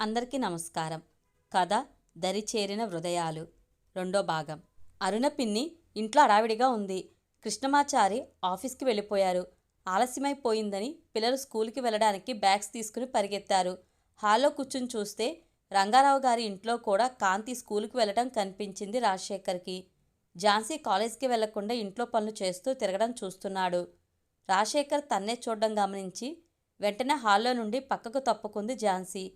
అందరికీ నమస్కారం. కథ దరిచేరిన హృదయాలు. రెండో భాగం. అరుణ పిన్ని ఇంట్లో అడావిడిగా ఉంది. కృష్ణమాచారి ఆఫీస్కి వెళ్ళిపోయారు. ఆలస్యమైపోయిందని పిల్లలు స్కూల్కి వెళ్ళడానికి బ్యాగ్స్ తీసుకుని పరిగెత్తారు. హాల్లో కూర్చుని చూస్తే రంగారావు గారి ఇంట్లో కూడా కాంతి స్కూల్కి వెళ్ళటం కనిపించింది రాజశేఖర్కి. ఝాన్సీ కాలేజ్కి వెళ్ళకుండా ఇంట్లో పనులు చేస్తూ తిరగడం చూస్తున్నాడు. రాజశేఖర్ తన్నే చూడడం గమనించి వెంటనే హాల్లో నుండి పక్కకు తప్పుకుంది ఝాన్సీ.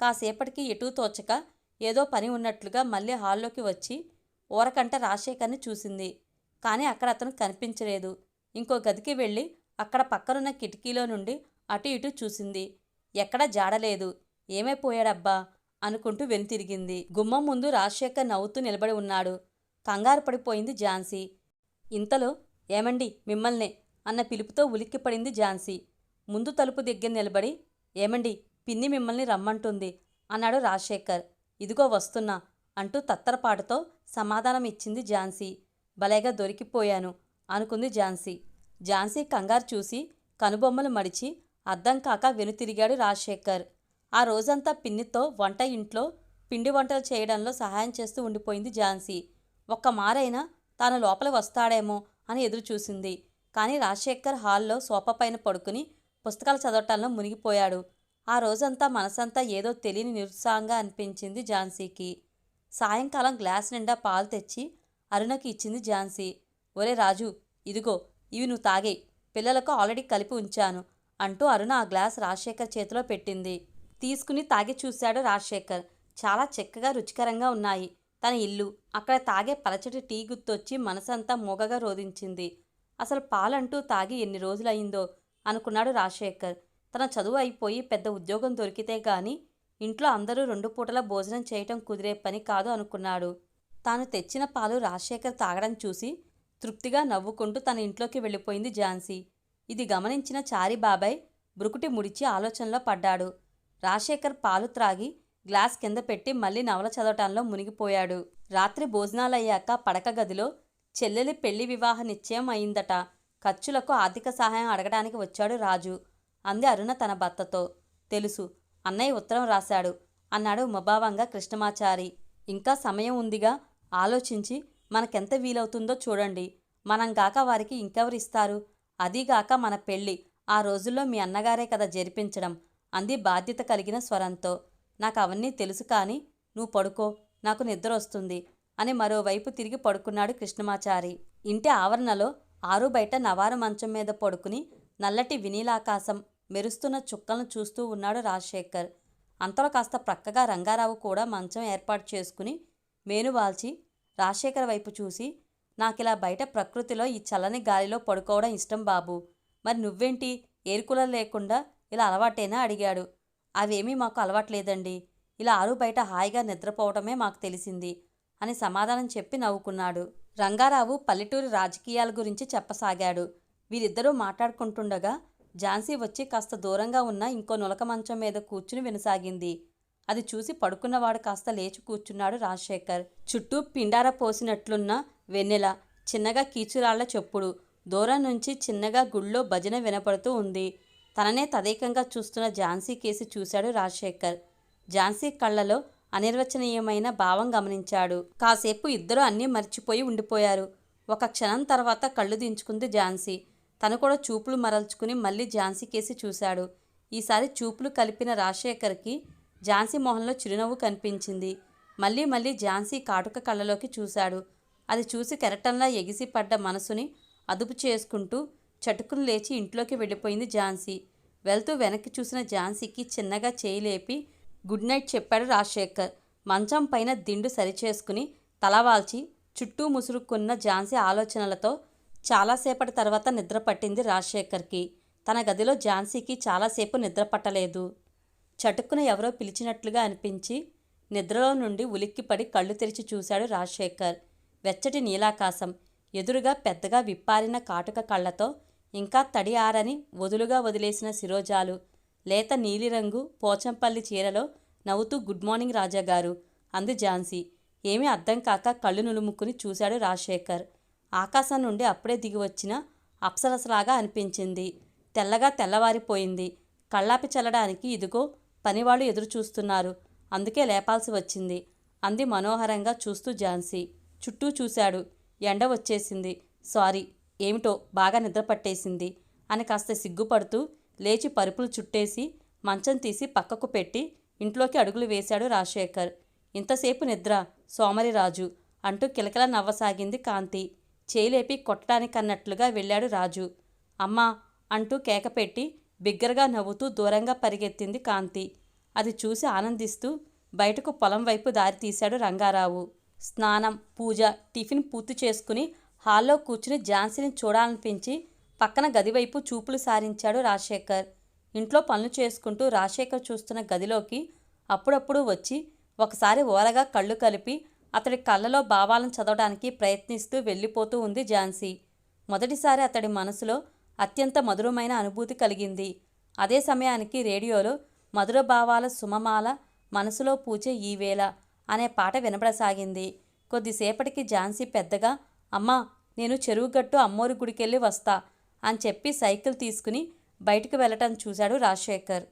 కాసేపటికి ఎటూ తోచక ఏదో పని ఉన్నట్లుగా మళ్ళీ హాల్లోకి వచ్చి ఊరకంట రాజశేఖర్ని చూసింది. కానీ అక్కడ అతను కనిపించలేదు. ఇంకో గదికి వెళ్ళి అక్కడ పక్కనున్న కిటికీలో నుండి అటు ఇటు చూసింది. ఎక్కడా జాడలేదు. ఏమైపోయాడబ్బా అనుకుంటూ వెనుతిరిగింది. గుమ్మం ముందు రాజశేఖర్ నవ్వుతూ నిలబడి ఉన్నాడు. కంగారు పడిపోయింది ఝాన్సీ. ఇంతలో ఏమండి మిమ్మల్నే? అన్న పిలుపుతో ఉలిక్కిపడింది ఝాన్సీ. ముందు తలుపు దగ్గర నిలబడి ఏమండి? పిన్ని మిమ్మల్ని రమ్మంటుంది. అన్నాడు రాజశేఖర్. ఇదిగో వస్తున్నా అంటూ తత్తరపాటుతో సమాధానం ఇచ్చింది ఝాన్సీ. భలేగా దొరికిపోయాను అనుకుంది ఝాన్సీ. ఝాన్సీ కంగారు చూసి కనుబొమ్మలు మడిచి అర్థం కాక వెనుతిరిగాడు రాజశేఖర్. ఆ రోజంతా పిన్నితో వంట ఇంట్లో పిండి వంటలు చేయడంలో సహాయం చేస్తూ ఉండిపోయింది ఝాన్సీ. ఒక్క మారైనా తాను లోపల వస్తాడేమో అని ఎదురు చూసింది కానీ రాజశేఖర్ హాల్లో సోఫా పైన పడుకుని పుస్తకాలు చదవటంలో మునిగిపోయాడు. ఆ రోజంతా మనసంతా ఏదో తెలియని నిరుత్సాహంగా అనిపించింది ఝాన్సీకి. సాయంకాలం గ్లాస్ నిండా పాలు తెచ్చి అరుణకి ఇచ్చింది ఝాన్సీ. ఒరే రాజు ఇదిగో ఇవి నువ్వు తాగే పిల్లలకు ఆల్రెడీ కలిపి ఉంచాను అంటూ అరుణ ఆ గ్లాస్ రాజశేఖర్ చేతిలో పెట్టింది. తీసుకుని తాగి చూశాడు రాజశేఖర్. చాలా చక్కగా రుచికరంగా ఉన్నాయి. తన ఇల్లు అక్కడ తాగే పలచటి టీ గుర్తొచ్చి మనసంతా మూగగా రోధించింది. అసలు పాలంటూ తాగి ఎన్ని రోజులయ్యిందో అనుకున్నాడు రాజశేఖర్. తన చదువు అయిపోయి పెద్ద ఉద్యోగం దొరికితే గాని ఇంట్లో అందరూ రెండు పూటల భోజనం చేయటం కుదిరే పని కాదు అనుకున్నాడు. తాను తెచ్చిన పాలు రాజశేఖర్ తాగడం చూసి తృప్తిగా నవ్వుకుంటూ తన ఇంట్లోకి వెళ్ళిపోయింది ఝాన్సీ. ఇది గమనించిన చారి బాబాయ్ బ్రుకుటి ముడిచి ఆలోచనలో పడ్డాడు. రాజశేఖర్ పాలు త్రాగి గ్లాస్ కింద పెట్టి మళ్ళీ నవల చదవటంలో మునిగిపోయాడు. రాత్రి భోజనాలయ్యాక పడక గదిలో చెల్లెలి పెళ్ళి వివాహ నిశ్చయం అయిందట. ఖర్చులకు ఆర్థిక సహాయం అడగడానికి వచ్చాడు రాజు. అంది అరుణ తన భర్తతో. తెలుసు అన్నయ్య ఉత్తరం రాశాడు అన్నాడు ముభావంగా కృష్ణమాచారి. ఇంకా సమయం ఉందిగా ఆలోచించి మనకెంత వీలవుతుందో చూడండి. మనం గాక వారికి ఇంకెవరిస్తారు అదీగాక మన పెళ్ళి ఆ రోజుల్లో మీ అన్నగారే కదా జరిపించడం అంది బాధ్యత కలిగిన స్వరంతో. నాకు అవన్నీ తెలుసు కానీ నువ్వు పడుకో నాకు నిద్ర వస్తుంది అని మరోవైపు తిరిగి పడుకున్నాడు కృష్ణమాచారి. ఇంటి ఆవరణలో ఆరు బయట నవారు మంచం మీద పడుకుని నల్లటి వినీలాకాశం మెరుస్తున్న చుక్కలను చూస్తూ ఉన్నాడు రాజశేఖర్. అంతలో కాస్త ప్రక్కగా రంగారావు కూడా మంచం ఏర్పాటు చేసుకుని మేనువాల్చి రాజశేఖర్ వైపు చూసి నాకిలా బయట ప్రకృతిలో ఈ చల్లని గాలిలో పడుకోవడం ఇష్టం బాబు. మరి నువ్వేంటి? ఏరుకులర్ లేకుండా ఇలా అలవాటేనా? అడిగాడు. అవేమీ మాకు అలవాట్లేదండి. ఇలా ఆరు బయట హాయిగా నిద్రపోవడమే మాకు తెలిసింది అని సమాధానం చెప్పి నవ్వుకున్నాడు. రంగారావు పల్లెటూరి రాజకీయాల గురించి చెప్పసాగాడు. వీరిద్దరూ మాట్లాడుకుంటుండగా ఝాన్సీ వచ్చి కాస్త దూరంగా ఉన్న ఇంకో నులక మంచం మీద కూర్చుని వినసాగింది. అది చూసి పడుకున్నవాడు కాస్త లేచి కూర్చున్నాడు రాజశేఖర్. చుట్టూ పిండార పోసినట్లున్న వెన్నెల చిన్నగా కీచురాళ్ళ చెప్పుడు దూరం నుంచి చిన్నగా గుళ్ళో భజన వినపడుతూ ఉంది. తననే తదేకంగా చూస్తున్న ఝాన్సీ కేసి చూశాడు రాజశేఖర్. ఝాన్సీ కళ్ళలో అనిర్వచనీయమైన భావం గమనించాడు. కాసేపు ఇద్దరు అన్నీ మర్చిపోయి ఉండిపోయారు. ఒక క్షణం తర్వాత కళ్ళు దించుకుంది ఝాన్సీ. తను కూడా చూపులు మరల్చుకుని మళ్ళీ ఝాన్సీ కేసి చూశాడు. ఈసారి చూపులు కలిపిన రాజశేఖర్కి ఝాన్సీ మొహంలో చిరునవ్వు కనిపించింది. మళ్ళీ మళ్ళీ ఝాన్సీ కాటుక కళ్ళలోకి చూశాడు. అది చూసి కెరటంలా ఎగిసిపడ్డ మనసుని అదుపు చేసుకుంటూ చటుకును లేచి ఇంట్లోకి వెళ్ళిపోయింది ఝాన్సీ. వెళ్తూ వెనక్కి చూసిన ఝాన్సీకి చిన్నగా చేయి లేపి గుడ్ నైట్ చెప్పాడు రాజశేఖర్. మంచం పైన దిండు సరిచేసుకుని తలవాల్చి చుట్టూ ముసురుకున్న ఝాన్సీ ఆలోచనలతో చాలాసేపటి తర్వాత నిద్ర పట్టింది రాజశేఖర్కి. తన గదిలో ఝాన్సీకి చాలాసేపు నిద్ర పట్టలేదు. చటుక్కున ఎవరో పిలిచినట్లుగా అనిపించి నిద్రలో నుండి ఉలిక్కిపడి కళ్ళు తెరిచి చూశాడు రాజశేఖర్. వెచ్చటి నీలాకాశం ఎదురుగా పెద్దగా విప్పారిన కాటుక కళ్ళతో ఇంకా తడి ఆరని వదులుగా వదిలేసిన శిరోజాలు లేత నీలిరంగు పోచంపల్లి చీరలో నవ్వుతూ గుడ్ మార్నింగ్ రాజాగారు అంది ఝాన్సీ. ఏమీ అర్థం కాక కళ్ళు నులుముక్కుని చూశాడు రాజశేఖర్. ఆకాశం నుండి అప్పుడే దిగి వచ్చిన అప్సరసలాగా అనిపించింది. తెల్లగా తెల్లవారిపోయింది. కళ్ళాపి చల్లడానికి ఇదిగో పనివాళ్ళు ఎదురు చూస్తున్నారు అందుకే లేపాల్సి వచ్చింది. అంది మనోహరంగా చూస్తూ ఝాన్సీ. చుట్టూ చూశాడు. ఎండ వచ్చేసింది. సారీ ఏమిటో బాగా నిద్ర పట్టేసింది అని కాస్త సిగ్గుపడుతూ లేచి పరుపులు చుట్టేసి మంచం తీసి పక్కకు పెట్టి ఇంట్లోకి అడుగులు వేశాడు రాజశేఖర్. ఇంతసేపు నిద్ర సోమరిరాజు అంటూ కిలకిల నవ్వసాగింది కాంతి. చేయిలేపి కొట్టడానికన్నట్లుగా వెళ్ళాడు రాజు. అమ్మా! అంటూ కేకపెట్టి బిగ్గరగా నవ్వుతూ దూరంగా పరిగెత్తింది కాంతి. అది చూసి ఆనందిస్తూ బయటకు పొలం వైపు దారి తీశాడు రంగారావు. స్నానం పూజ టిఫిన్ పూర్తి చేసుకుని హాల్లో కూర్చుని ఝాన్సీని చూడాలనిపించి పక్కన గది వైపు చూపులు సారించాడు రాజశేఖర్. ఇంట్లో పనులు చేసుకుంటూ రాజశేఖర్ చూస్తున్న గదిలోకి అప్పుడప్పుడు వచ్చి ఒకసారి ఓరగా కళ్ళు కలిపి అతడి కళ్ళలో భావాలను చదవడానికి ప్రయత్నిస్తూ వెళ్ళిపోతూ ఉంది ఝాన్సీ. మొదటిసారి అతడి మనసులో అత్యంత మధురమైన అనుభూతి కలిగింది. అదే సమయానికి రేడియోలో మధుర భావాల సుమమాల మనసులో పూచే ఈవేళ అనే పాట వినబడసాగింది. కొద్దిసేపటికి ఝాన్సీ పెద్దగా అమ్మా నేను చెరువుగట్టు అమ్మోరి గుడికెళ్ళి వస్తా అని చెప్పి సైకిల్ తీసుకుని బయటకు వెళ్ళటం చూశాడు రాజశేఖర్.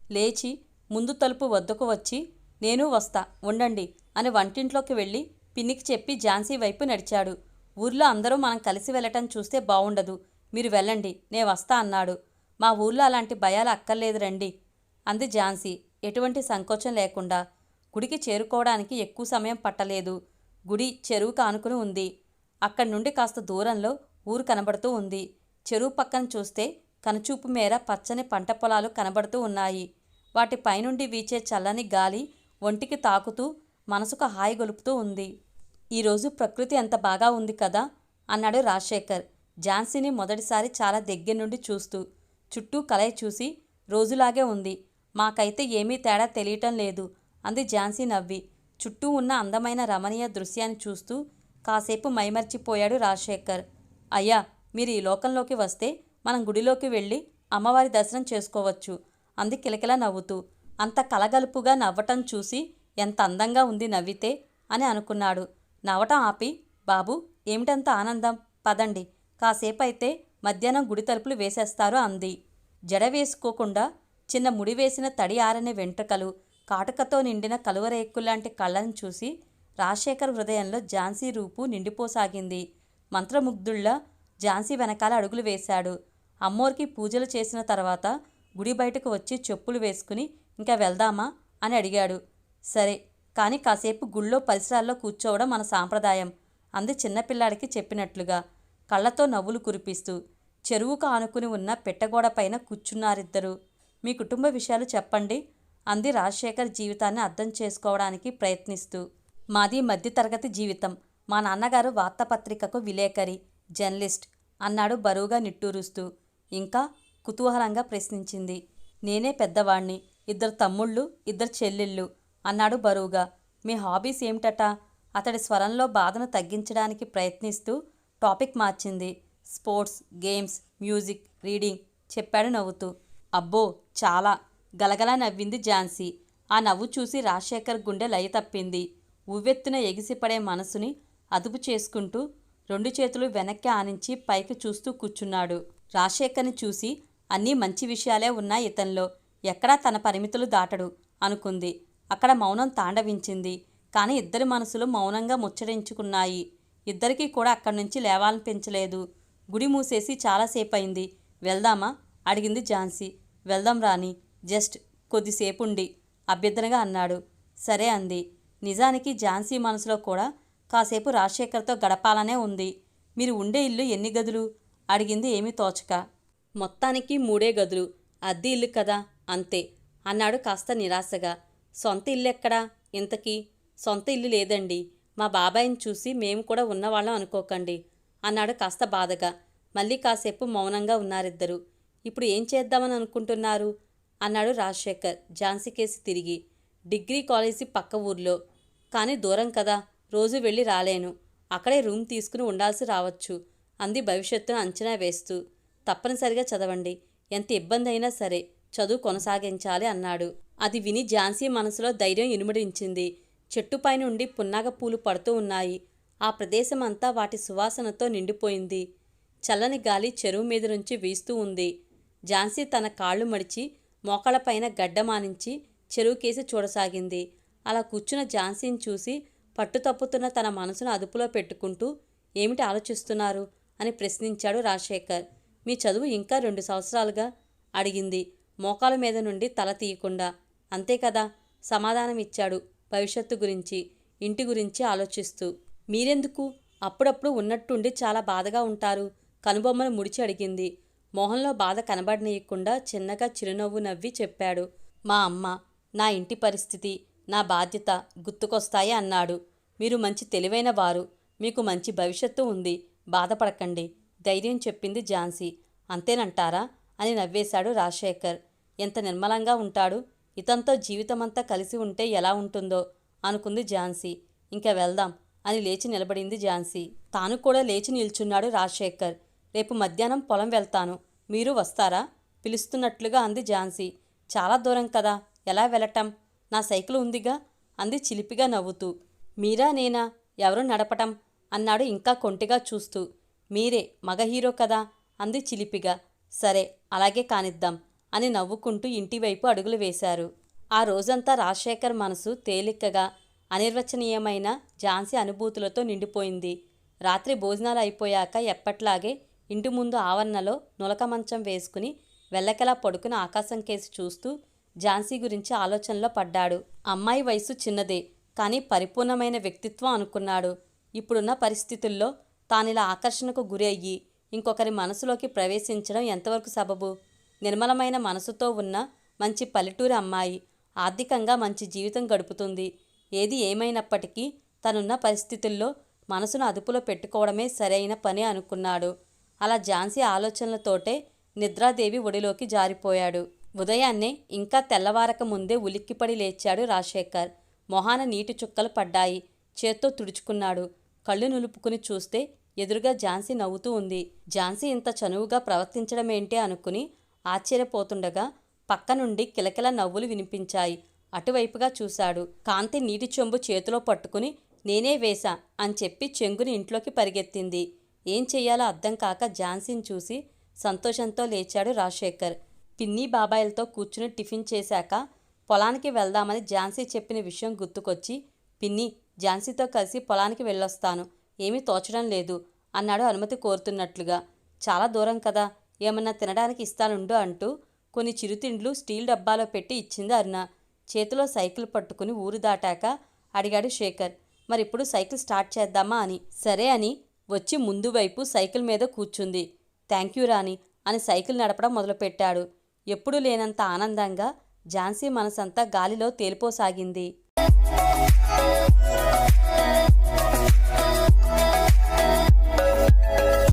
లేచి ముందు తలుపు వద్దకు వచ్చి నేను వస్తా ఉండండి అని వంటింట్లోకి వెళ్ళి పిన్నికి చెప్పి ఝాన్సీ వైపు నడిచాడు. ఊర్లో అందరూ మనం కలిసి వెళ్ళటం చూస్తే బాగుండదు మీరు వెళ్ళండి నే వస్తా అన్నాడు. మా ఊర్లో అలాంటి భయాలు అక్కర్లేదు రండి అంది ఝాన్సీ. ఎటువంటి సంకోచం లేకుండా. గుడికి చేరుకోవడానికి ఎక్కువ సమయం పట్టలేదు. గుడి చెరువు కానుకుని ఉంది. అక్కడి నుండి కాస్త దూరంలో ఊరు కనబడుతూ ఉంది. చెరువు పక్కన చూస్తే కనుచూపు మేర పచ్చని పంట పొలాలు కనబడుతూ ఉన్నాయి. వాటి పైనుండి వీచే చల్లని గాలి ఒంటికి తాకుతూ మనసుకు హాయి గొలుపుతూ ఉంది. ఈరోజు ప్రకృతి ఎంత బాగా ఉంది కదా? అన్నాడు రాజశేఖర్. ఝాన్సీని మొదటిసారి చాలా దగ్గర నుండి చూస్తూ చుట్టూ కలయి చూసి రోజులాగే ఉంది. మాకైతే ఏమీ తేడా తెలియటం లేదు అంది ఝాన్సీ నవ్వి. చుట్టూ ఉన్న అందమైన రమణీయ దృశ్యాన్ని చూస్తూ కాసేపు మైమర్చిపోయాడు రాజశేఖర్. అయ్యా మీరు ఈ లోకంలోకి వస్తే మనం గుడిలోకి వెళ్ళి అమ్మవారి దర్శనం చేసుకోవచ్చు అంది కిలకిల నవ్వుతూ. అంత కలగలుపుగా నవ్వటం చూసి ఎంత అందంగా ఉంది నవ్వితే అని అనుకున్నాడు. నవ్వటం ఆపి బాబు ఏమిటంత ఆనందం? పదండి. కాసేపు అయితే మధ్యాహ్నం గుడి తలుపులు వేసేస్తారు అంది. జడ వేసుకోకుండా చిన్న ముడి వేసిన తడి ఆరని వెంట్రుకలు కాటకతో నిండిన కలువరేక్కులాంటి కళ్ళను చూసి రాజశేఖర్ హృదయంలో ఝాన్సీ రూపు నిండిపోసాగింది. మంత్రముగ్ధుళ్ళ ఝాన్సీ వెనకాల అడుగులు వేశాడు. అమ్మోరికి పూజలు చేసిన తర్వాత గుడి బయటకు వచ్చి చెప్పులు వేసుకుని ఇంకా వెళ్దామా? అని అడిగాడు. సరే కానీ కాసేపు గుళ్ళో పరిసరాల్లో కూర్చోవడం మన సాంప్రదాయం అంది చిన్నపిల్లాడికి చెప్పినట్లుగా. కళ్ళతో నవ్వులు కురిపిస్తూ. చెరువుకు ఆనుకుని ఉన్న పెట్టగోడ పైన కూర్చున్నారిద్దరు. మీ కుటుంబ విషయాలు చెప్పండి అంది రాజశేఖర్ జీవితాన్ని అర్థం చేసుకోవడానికి ప్రయత్నిస్తూ. మాది మధ్యతరగతి జీవితం. మా నాన్నగారు వార్తాపత్రికకు విలేకరి జర్నలిస్ట్ అన్నాడు బరువుగా నిట్టూరుస్తూ. ఇంకా కుతూహలంగా ప్రశ్నించింది. నేనే పెద్దవాణ్ణి ఇద్దరు తమ్ముళ్ళు ఇద్దరు చెల్లెళ్ళు. అన్నాడు బరువుగా. మీ హాబీస్ ఏమిటట? అతడి స్వరంలో బాధను తగ్గించడానికి ప్రయత్నిస్తూ టాపిక్ మార్చింది. స్పోర్ట్స్ గేమ్స్ మ్యూజిక్ రీడింగ్ చెప్పాడు నవ్వుతూ. అబ్బో చాలా! గలగలా నవ్వింది ఝాన్సీ. ఆ నవ్వు చూసి రాజశేఖర్ గుండె లయ తప్పింది. ఉవ్వెత్తున ఎగిసిపడే మనసుని అదుపు చేసుకుంటూ రెండు చేతులు వెనక్కి ఆనించి పైకి చూస్తూ కూర్చున్నాడు. రాజశేఖర్ని చూసి అన్నీ మంచి విషయాలే ఉన్నాయి ఇతనిలో. ఎక్కడా తన పరిమితులు దాటడు అనుకుంది. అక్కడ మౌనం తాండవించింది. కానీ ఇద్దరి మనసులు మౌనంగా ముచ్చరించుకున్నాయి ఇద్దరికీ కూడా అక్కడి నుంచి లేవాలనిపించలేదు గుడి మూసేసి చాలాసేపు అయింది వెళ్దామా? అడిగింది ఝాన్సీ. వెళ్దాం రాని జస్ట్ కొద్దిసేపుండి అభ్యర్థనగా అన్నాడు. సరే అంది. నిజానికి ఝాన్సీ మనసులో కూడా కాసేపు రాజశేఖర్తో గడపాలనే ఉంది. మీరు ఉండే ఇల్లు ఎన్ని గదులు? అడిగింది ఏమీ తోచక. మొత్తానికి మూడే గదులు. అద్దె ఇల్లు కదా అంతే అన్నాడు కాస్త నిరాశగా. సొంత ఇల్లు ఎక్కడా? ఇంతకీ? సొంత ఇల్లు లేదండి. మా బాబాయిని చూసి మేము కూడా ఉన్నవాళ్ళం అనుకోకండి అన్నాడు కాస్త బాధగా. మళ్ళీ కాసేపు మౌనంగా ఉన్నారిద్దరు. ఇప్పుడు ఏం చేద్దామని అనుకుంటున్నారు? అన్నాడు రాజశేఖర్ ఝాన్సీ కేసి తిరిగి. డిగ్రీ కాలేజీ పక్క ఊర్లో. కానీ దూరం కదా. రోజు వెళ్ళి రాలేను. అక్కడే రూమ్ తీసుకుని ఉండాల్సి రావచ్చు అంది భవిష్యత్తును అంచనా వేస్తూ. తప్పనిసరిగా చదవండి. ఎంత ఇబ్బంది అయినా సరే. చదువు కొనసాగించాలి అన్నాడు. అది విని ఝాన్సీ మనసులో ధైర్యం ఇనుమడించింది. చెట్టుపై నుండి పున్నాగ పూలు పడుతూ ఉన్నాయి. ఆ ప్రదేశం అంతా వాటి సువాసనతో నిండిపోయింది. చల్లని గాలి చెరువు మీద నుంచి వీస్తూ ఉంది. ఝాన్సీ తన కాళ్ళు మడిచి మోకాళ్ళపైన గడ్డమానించి చెరువుకేసి చూడసాగింది. అలా కూర్చున్న ఝాన్సీని చూసి పట్టు తప్పుతున్న తన మనసును అదుపులో పెట్టుకుంటూ ఏమిటి ఆలోచిస్తున్నారు? అని ప్రశ్నించాడు రాజశేఖర్. మీ చదువు ఇంకా రెండు సంవత్సరాలుగా? అడిగింది. మోకాల మీద నుండి తల తీయకుండా అంతే కదా? సమాధానం ఇచ్చాడు భవిష్యత్తు గురించి ఇంటి గురించి ఆలోచిస్తూ. మీరెందుకు? అప్పుడప్పుడు ఉన్నట్టుండి చాలా బాధగా ఉంటారు కనుబొమ్మను ముడిచి అడిగింది. మొహంలో బాధ కనబడనీయకుండా చిన్నగా చిరునవ్వు నవ్వి చెప్పాడు. మా అమ్మ నా ఇంటి పరిస్థితి నా బాధ్యత గుర్తుకొస్తాయి అన్నాడు. మీరు మంచి తెలివైన వారు మీకు మంచి భవిష్యత్తు ఉంది బాధపడకండి ధైర్యం చెప్పింది ఝాన్సీ అంతేనంటారా? అని నవ్వేశాడు రాజశేఖర్. ఎంత నిర్మలంగా ఉంటాడు. ఇతంతో జీవితమంతా కలిసి ఉంటే ఎలా ఉంటుందో అనుకుంది ఝాన్సీ. ఇంకా వెళ్దాం అని లేచి నిలబడింది ఝాన్సీ. తాను కూడా లేచి నిల్చున్నాడు రాజశేఖర్. రేపు మధ్యాహ్నం పొలం వెళ్తాను. మీరు వస్తారా? పిలుస్తున్నట్లుగా అంది ఝాన్సీ. చాలా దూరం కదా. ఎలా వెళ్ళటం? నా సైకిల్ ఉందిగా? అంది చిలిపిగా నవ్వుతూ. మీరా నేనా? ఎవరు నడపటం? అన్నాడు ఇంకా కొంటిగా చూస్తూ. మీరే మగ హీరో కదా? అంది చిలిపిగా. సరే అలాగే కానిద్దాం. అని నవ్వుకుంటూ ఇంటివైపు అడుగులు వేశారు. ఆ రోజంతా రాజశేఖర్ మనసు తేలికగా అనిర్వచనీయమైన ఝాన్సీ అనుభూతులతో నిండిపోయింది. రాత్రి భోజనాలు అయిపోయాక ఎప్పట్లాగే ఇంటి ముందు ఆవరణలో నులక మంచం వేసుకుని వెళ్ళకెలా పడుకుని ఆకాశం కేసి చూస్తూ ఝాన్సీ గురించి ఆలోచనలో పడ్డాడు. అమ్మాయి వయసు చిన్నదే కానీ పరిపూర్ణమైన వ్యక్తిత్వం అనుకున్నాడు. ఇప్పుడున్న పరిస్థితుల్లో తానిలా ఆకర్షణకు గురి అయ్యి ఇంకొకరి మనసులోకి ప్రవేశించడం ఎంతవరకు సబబు? నిర్మలమైన మనసుతో ఉన్న మంచి పల్లెటూరి అమ్మాయి ఆర్థికంగా మంచి జీవితం గడుపుతుంది. ఏది ఏమైనప్పటికీ తనున్న పరిస్థితుల్లో మనసును అదుపులో పెట్టుకోవడమే సరైన పని అనుకున్నాడు. అలా ఝాన్సీ ఆలోచనలతోటే నిద్రాదేవి ఒడిలోకి జారిపోయాడు. ఉదయాన్నే ఇంకా తెల్లవారక ముందే ఉలిక్కిపడి లేచాడు రాజశేఖర్. మొహాన నీటి చుక్కలు పడ్డాయి. చేత్తో తుడుచుకున్నాడు. కళ్ళు నులుపుకుని చూస్తే ఎదురుగా ఝాన్సీ నవ్వుతూ ఉంది. ఝాన్సీ ఇంత చనువుగా ప్రవర్తించడమేంటి అనుకుని ఆశ్చర్యపోతుండగా పక్క నుండి కిలకిల నవ్వులు వినిపించాయి. అటువైపుగా చూశాడు. కాంతి నీటి చెంబు చేతిలో పట్టుకుని నేనే వేశా అని చెప్పి చెంగుని ఇంట్లోకి పరిగెత్తింది. ఏం చెయ్యాలో అర్థం కాక ఝాన్సీని చూసి సంతోషంతో లేచాడు రాజశేఖర్. పిన్ని బాబాయిలతో కూర్చుని టిఫిన్ చేశాక పొలానికి వెళ్దామని ఝాన్సీ చెప్పిన విషయం గుర్తుకొచ్చి పిన్ని ఝాన్సీతో కలిసి పొలానికి వెళ్ళొస్తాను. ఏమీ తోచడం లేదు అన్నాడు అనుమతి కోరుతున్నట్లుగా. చాలా దూరం కదా. ఏమన్నా తినడానికి ఇస్తానుండు అంటూ కొన్ని చిరుతిండ్లు స్టీల్ డబ్బాలో పెట్టి ఇచ్చింది అరుణ. చేతిలో సైకిల్ పట్టుకుని ఊరు దాటాక అడిగాడు శేఖర్. మరిప్పుడు సైకిల్ స్టార్ట్ చేద్దామా అని. సరే అని వచ్చి ముందు వైపు సైకిల్ మీద కూర్చుంది. థ్యాంక్ యూ రాణి అని సైకిల్ నడపడం మొదలుపెట్టాడు. ఎప్పుడూ లేనంత ఆనందంగా ఝాన్సీ మనసంతా గాలిలో తేలిపోసాగింది.